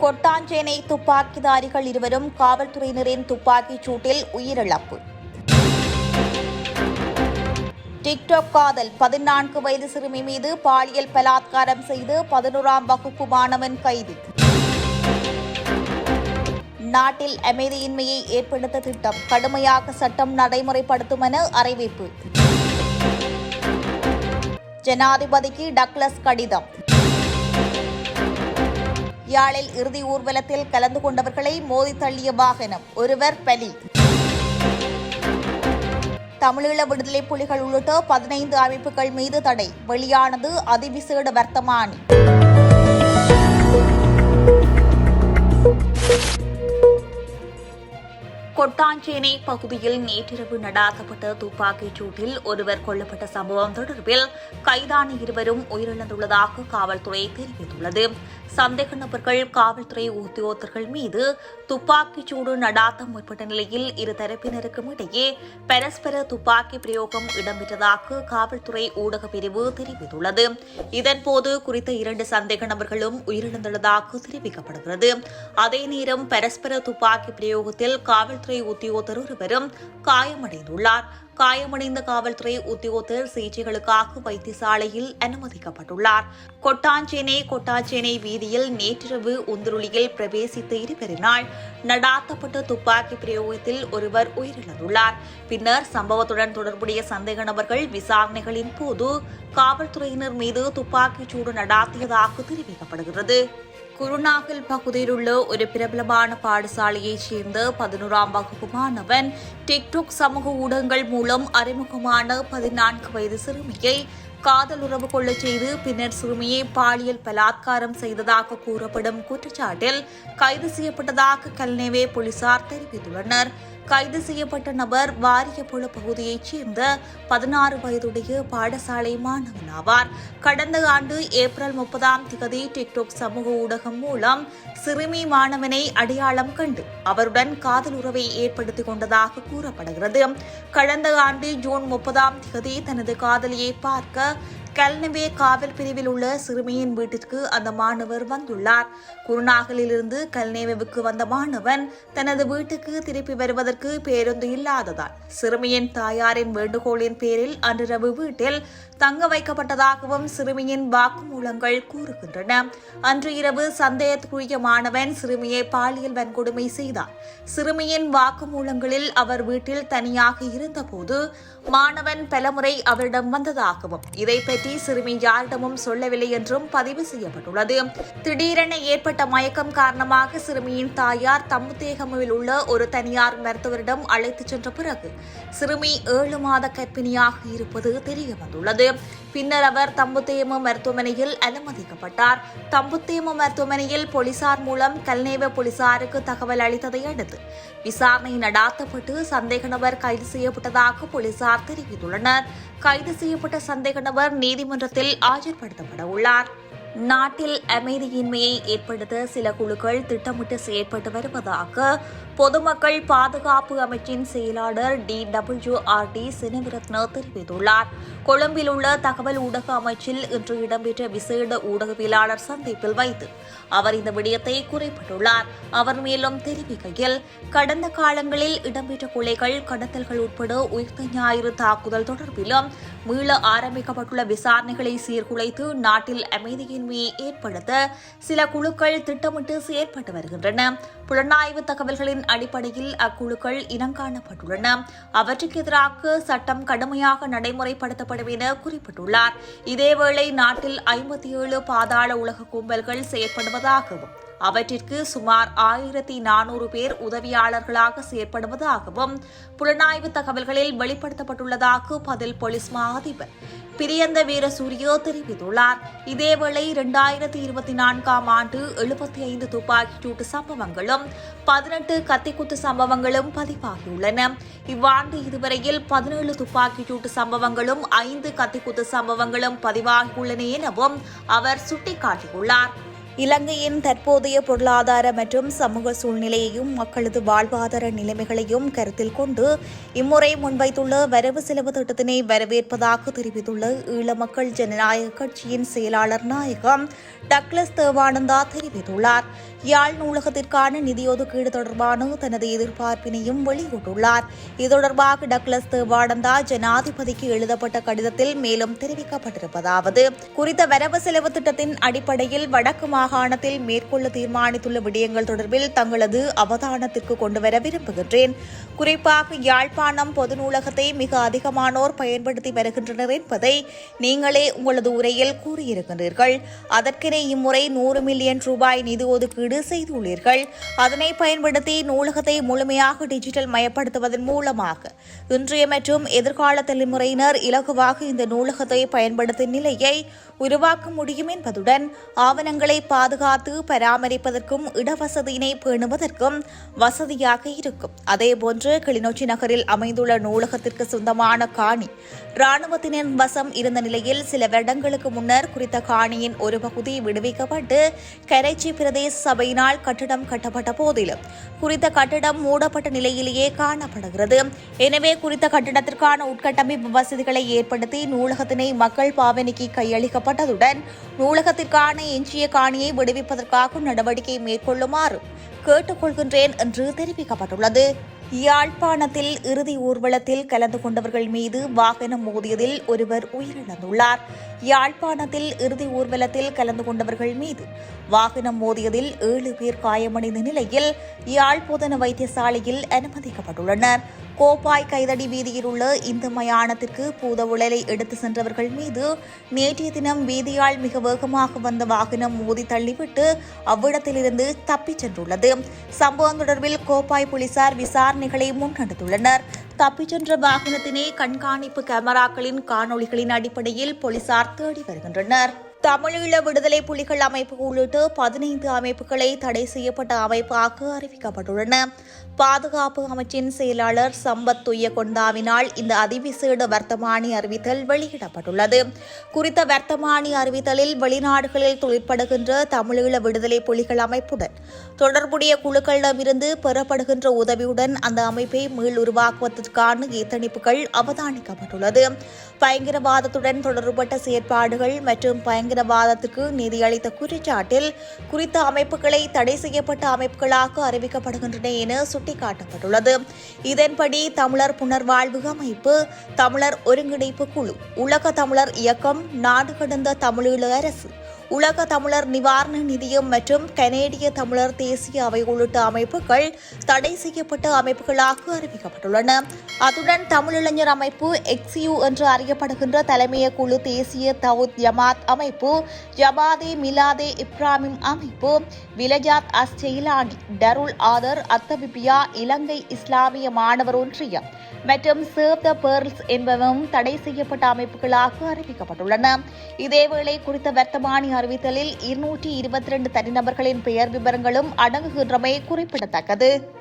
கொட்டாஞ்சேனை துப்பாக்கிதாரிகள் இருவரும் காவல்துறையினரின் துப்பாக்கிச் சூட்டில் உயிரிழப்பு. டிக்டாக் காதல் பதினான்கு வயது சிறுமி மீது பாலியல் பலாத்காரம் செய்து பதினோராம் வகுப்பு மாணவன் கைது. நாட்டில் அமைதியின்மையை ஏற்படுத்த திட்டம் கடுமையாக சட்டம் நடைமுறைப்படுத்தும் என அறிவிப்பு. ஜனாதிபதிக்கு டக்ளஸ் கடிதம். யாழில் இறுதி ஊர்வலத்தில் கலந்து கொண்டவர்களை மோதி தள்ளிய வாகனம் ஒருவர் பலி. தமிழீழ விடுதலை புலிகள் உள்ளிட்ட பதினைந்து அமைப்புகள் மீது தடை. வெளியானது அதிவிசேட வர்த்தமானி. கொட்டாஞ்சேனை பகுதியில் நேற்றிரவு நடாத்தப்பட்ட துப்பாக்கிச் சூட்டில் ஒருவர் கொல்லப்பட்ட சம்பவம் தொடர்பில் கைதான இருவரும் உயிரிழந்துள்ளதாக காவல்துறை தெரிவித்துள்ளது. சந்தேக நபர்கள் காவல்துறை உத்தியோகத்தர்கள் மீது துப்பாக்கிச் சூடு நடாத்த முற்பட்ட நிலையில் இரு தரப்பினருக்கும் இடையே பரஸ்பர துப்பாக்கி பிரயோகம் இடம்பெற்றதாக காவல்துறை ஊடக பிரிவு தெரிவித்துள்ளது. இதன்போது குறித்த இரண்டு சந்தேக நபர்களும் உயிரிழந்துள்ளதாக தெரிவிக்கப்படுகிறது. அதே நேரம் பரஸ்பர துப்பாக்கி பிரயோகத்தில் காவல்துறை உத்தியோகத்தர் ஒருவரும் காயமடைந்துள்ளார். காயமடைந்த காவல்துறை உத்தியோகத்தர் சிகிச்சைகளுக்காக வைத்தியசாலையில் அனுமதிக்கப்பட்டுள்ளார். கொட்டாஞ்சேனை கொட்டாஞ்சேனை வீதியில் நேற்றிரவு உந்துருளியில் பிரவேசித்த இருவரினால் நடாத்தப்பட்ட துப்பாக்கி பிரயோகத்தில் ஒருவர் உயிரிழந்துள்ளார். பின்னர் சம்பவத்துடன் தொடர்புடைய சந்தேக நபர்கள் விசாரணைகளின் போது காவல்துறையினர் மீது துப்பாக்கிச் சூடு நடாத்தியதாக தெரிவிக்கப்படுகிறது. குருநாகல் பகுதியில் உள்ள ஒரு பிரபலமான பாடசாலையைச் சேர்ந்த பதினோராம் வகுப்பு மாணவன் டிக்டாக் சமூக ஊடகங்கள் மூலம் அறிமுகமான பதினான்கு வயது சிறுமியை காதல் உறவு கொள்ளச் செய்து பின்னர் சிறுமியை பாலியல் பலாத்காரம் செய்ததாக கூறப்படும் குற்றச்சாட்டில் கைது செய்யப்பட்டதாக கல்நேவே போலீசார் தெரிவித்துள்ளனர். கைது செய்யப்பட்ட நபர் வாரியபுல பகுதியைச் சேர்ந்த பதினாறு வயதுடைய பாடசாலை மாணவன் ஆவார். கடந்த ஆண்டு ஏப்ரல் முப்பதாம் திகதி டிக்டாக் சமூக ஊடகம் மூலம் சிறுமி மாணவனை அடையாளம் கண்டு அவருடன் காதல் உறவை ஏற்படுத்திக் கொண்டதாக கூறப்படுகிறது. கடந்த ஆண்டு ஜூன் முப்பதாம் திகதி தனது காதலியை பார்க்க கல்னவே காவல் பிரிவில் உள்ள சிறுமியின் வீட்டிற்கு அந்த மாணவர் வந்துள்ளார். குருநாகலிலிருந்து கல்நேவுக்கு வந்த மாணவன் தனது வீட்டுக்கு திருப்பி வருவதற்கு பேருந்து இல்லாததால் சிறுமியின் தாயாரின் வேண்டுகோளின் பேரில் அன்றிரவு வீட்டில் தங்க வைக்கப்பட்டதாகவும் சிறுமியின் வாக்குமூலங்கள் கூறுகின்றன. அன்று இரவு சந்தேகத்துக்குரிய மாணவன் சிறுமியை பாலியல் வன்கொடுமை செய்தார். சிறுமியின் வாக்குமூலங்களில் அவர் வீட்டில் தனியாக இருந்தபோது மாணவன் பலமுறை அவரிடம் வந்ததாகவும் இதை பற்றி சிறுமி யாரிடமும் சொல்லவில்லை என்றும் பதிவு செய்யப்பட்டுள்ளது. திடீரென ஏற்பட்ட மயக்கம் காரணமாக சிறுமியின் தாயார் தம்முத்தேகமுவில் உள்ள ஒரு தனியார் மருத்துவரிடம் அழைத்துச் சென்ற பிறகு சிறுமி ஏழு மாத கர்ப்பிணியாக இருப்பது தெரியவந்துள்ளது. பின்னர் அவர் தம்புத்தேமு மருத்துவமனையில் அனுமதிக்கப்பட்டார். தம்புத்தேமு மருத்துவமனையில் போலீசார் மூலம் கல்நேவ போலீசாருக்கு தகவல் அளித்ததை அடுத்து விசாரணை நடாத்தப்பட்டு சந்தேக நபர் கைது செய்யப்பட்டதாக போலீசார் தெரிவித்துள்ளனர். கைது செய்யப்பட்ட சந்தேக நபர் நீதிமன்றத்தில் ஆஜர்படுத்தப்பட உள்ளார். நாட்டில் அமைதியின்மையை ஏற்படுத்த சில குழுக்கள் திட்டமிட்டு செயற்பட்டு வருவதாக பொதுமக்கள் பாதுகாப்பு அமைச்சின் செயலாளர் D W R D Seneviratne தெரிவித்துள்ளார். கொழும்பில் உள்ள தகவல் ஊடக அமைச்சில் இன்று இடம்பெற்ற விசேட ஊடகவியலாளர் சந்திப்பில் வைத்து அவர் இந்த விடயத்தை குறிப்பிட்டுள்ளார். அவர் மேலும் தெரிவிக்கையில் கடந்த காலங்களில் இடம்பெற்ற கொலைகள் கடத்தல்கள் உட்பட உயிர்த்த ஞாயிறு தாக்குதல் தொடர்பிலும் மீள ஆரம்பிக்கப்பட்டுள்ள விசாரணைகளை சீர்குலைத்து நாட்டில் அமைதியின்மையை ஏற்படுத்த சில குழுக்கள் திட்டமிட்டு செயற்பட்டு வருகின்றன. புலனாய்வு தகவல்களின் அடிப்படையில் அக்குழுக்கள் இனங்காணப்பட்டுள்ளன அவற்றுக்கு எதிராக சட்டம் கடுமையாக நடைமுறைப்படுத்தப்படும் என குறிப்பிட்டுள்ளார். இதேவேளை நாட்டில் ஐம்பத்தி ஏழு பாதாள உலக கும்பல்கள் செயற்படுவதாகவும் அவற்றிற்கு சுமார் ஆயிரத்தி நானூறு பேர் உதவியாளர்களாக செயற்படுவதாகவும் புலனாய்வு தகவல்களில் வெளிப்படுத்தப்பட்டுள்ளதாக பதில் போலீஸ் மா அதிபர் பிரியந்த வீரசூரியோ தெரிவித்துள்ளார். இதேவேளை இரண்டாயிரத்தி இருபத்தி நான்காம் ஆண்டு எழுபத்தி ஐந்து துப்பாக்கி சூட்டு சம்பவங்களும் பதினெட்டு கத்திக்குத்து சம்பவங்களும் பதிவாகியுள்ளன. இவ்வாண்டு இதுவரையில் பதினேழு துப்பாக்கி சூட்டு சம்பவங்களும் ஐந்து கத்திக்குத்து சம்பவங்களும் பதிவாகியுள்ளன எனவும் அவர் சுட்டிக்காட்டியுள்ளார். இலங்கையின் தற்போதைய பொருளாதார மற்றும் சமூக சூழ்நிலையையும் மக்களது வாழ்வாதார நிலைமைகளையும் கருத்தில் கொண்டு இம்முறை முன்வைத்துள்ள வரவு செலவு திட்டத்தினை வரவேற்பதாக தெரிவித்துள்ள ஈழ மக்கள் ஜனநாயக கட்சியின் செயலாளர் நாயகம் டக்ளஸ் தேவானந்தா தெரிவித்துள்ளார். யாழ் நூலகத்திற்கான நிதியொதுக்கீடு தொடர்பான தனது எதிர்பார்ப்பினையும் வெளியிட்டுள்ளார். இது தொடர்பாக டக்ளஸ் தேவானந்தா ஜனாதிபதிக்கு எழுதப்பட்ட கடிதத்தில் மேலும் தெரிவிக்கப்பட்டிருப்பதாவது குறித்த வரவு செலவு திட்டத்தின் அடிப்படையில் வடக்கு மாகாணத்தில் மேற்கொள்ள தீர்மானித்துள்ள விடயங்கள் தொடர்பில் தங்களது அவதானத்திற்கு கொண்டுவர விரும்புகின்றேன். குறிப்பாக யாழ்ப்பாணம் பொது நூலகத்தை மிக அதிகமானோர் பயன்படுத்தி வருகின்றனர் என்பதை நீங்களே உங்களது உரையில் கூறியிருக்கின்றீர்கள். அதற்கென இம்முறை நூறு மில்லியன் ரூபாய் நிதி ஒதுக்கீடு செய்துள்ளீர்கள். அதனை பயன்படுத்தி நூலகத்தை முழுமையாக டிஜிட்டல் மயப்படுத்துவதன் மூலமாக இன்றைய மற்றும் எதிர்கால தலைமுறையினர் இலகுவாக இந்த நூலகத்தை பயன்படுத்தும் நிலையை உருவாக்க முடியும் என்பதுடன் ஆவணங்களை பாதுகாத்து பராமரிப்பதற்கும் இடவசதியினை பேணுவதற்கும் வசதியாக இருக்கும். அதேபோன்று கிளிநொச்சி நகரில் அமைந்துள்ள நூலகத்திற்கு சொந்தமான காணி. இராணுவத்தினர் வசம் இருந்த நிலையில் சில வருடங்களுக்கு முன்னர் குறித்த காணியின் ஒரு பகுதி விடுவிக்கப்பட்டு கரைச்சி பிரதேச சபையினால் கட்டிடம் கட்டப்பட்ட போதிலும் குறித்த கட்டிடம் மூடப்பட்ட நிலையிலேயே காணப்படுகிறது. எனவே குறித்த கட்டிடத்திற்கான உட்கட்டமைப்பு வசதிகளை ஏற்படுத்தி நூலகத்தினை மக்கள் பாவனைக்கு கையளிக்கப்பட்டதுடன் நூலகத்திற்கான எஞ்சிய காணியை விடுவிப்பதற்காக நடவடிக்கை மேற்கொள்ளுமாறு கேட்டுக்கொள்கின்றேன் என்று தெரிவிக்கப்பட்டுள்ளது. யாழ்ப்பாணத்தில் இறுதி ஊர்வலத்தில் கலந்து கொண்டவர்கள் மீது வாகனம் மோதியதில் ஒருவர் உயிரிழந்துள்ளார். யாழ்ப்பாணத்தில் இறுதி ஊர்வலத்தில் கலந்து கொண்டவர்கள் மீது வாகனம் மோதியதில் ஏழு பேர் காயமடைந்த நிலையில் யாழ்ப்பூதன வைத்தியசாலையில் அனுமதிக்கப்பட்டுள்ளனர். கோப்பாய் கைதடி வீதியில் உள்ள இந்த மயானத்திற்கு பூதவுழலை எடுத்து சென்றவர்கள் மீது நேற்றைய தினம் வீதியால் மிக வேகமாக வந்த வாகனம் மோதி தள்ளிவிட்டு அவ்விடத்திலிருந்து தப்பிச் சென்றுள்ளது. சம்பவம் தொடர்பில் கோப்பாய் போலீசார் விசாரணைகளை முன்னெடுத்துள்ளனர். தப்பிச் சென்ற வாகனத்தினை கண்காணிப்பு கேமராக்களின் காணொளிகளின் அடிப்படையில் போலீசார் தேடி வருகின்றனர். தமிழீழ விடுதலை புலிகள் அமைப்பு உள்ளிட்ட பதினைந்து அமைப்புகளை தடை செய்யப்பட்ட அமைப்பாக அறிவிக்கப்பட்டுள்ளன. பாதுகாப்பு அமைச்சின் செயலாளர் சம்பத் துய்யகொண்டாவினால் இந்த அதிவிசேட வர்த்தமானி அறிவித்தல் வெளியிடப்பட்டுள்ளது. குறித்த வர்த்தமானி அறிவித்தலில் வெளிநாடுகளில் தொழிற்படுகின்ற தமிழீழ விடுதலை புலிகள் அமைப்புடன் தொடர்புடைய குழுக்களிடமிருந்து பெறப்படுகின்ற உதவியுடன் அந்த அமைப்பை மீள் உருவாக்குவதற்கான எத்தணிப்புகள் அவதானிக்கப்பட்டுள்ளது. பயங்கரவாதத்துடன் தொடர்பட்ட செயற்பாடுகள் மற்றும் பயங்கரவாதத்துக்கு நிதியளித்த குற்றச்சாட்டில் குறித்த அமைப்புகளை தடை செய்யப்பட்ட அமைப்புகளாக அறிவிக்கப்படுகின்றன என சுட்டிக்காட்டப்பட்டுள்ளது. இதன்படி தமிழர் புனர்வாழ்வு அமைப்பு தமிழர் ஒருங்கிணைப்பு குழு உலக தமிழர் இயக்கம் நாடு கடந்த தமிழீழ அரசு உலக தமிழர் நிவாரண நிதியம் மற்றும் கனேடிய தமிழர் தேசிய அவை உள்ளிட்ட அமைப்புகள் தடை செய்யப்பட்ட அமைப்புகளாக அறிவிக்கப்பட்டுள்ளன. அத்துடன் தமிழிளைஞர் அமைப்பு எக்ஸியு என்று அறியப்படுகின்ற தலைமைய குழு தேசிய தவுத் ஜமாத் அமைப்பு ஜமாதே மிலாதே இப்ராமிம் அமைப்பு விலஜாத் அஸ்செயிலானி டருல் ஆதர் அத்தபிபியா இலங்கை இஸ்லாமிய மாணவர் ஒன்றியம் மற்றும் சேவ் த பேர்ல்ஸ் என்பவும் தடை செய்யப்பட்ட அமைப்புகளாக அறிவிக்கப்பட்டுள்ளன. இதேவேளை குறித்த வர்த்தமானி அறிவித்தலில் இருநூற்றி இருபத்தி ரெண்டு தனிநபர்களின் பெயர் விவரங்களும் அடங்குகின்றமை குறிப்பிடத்தக்கது.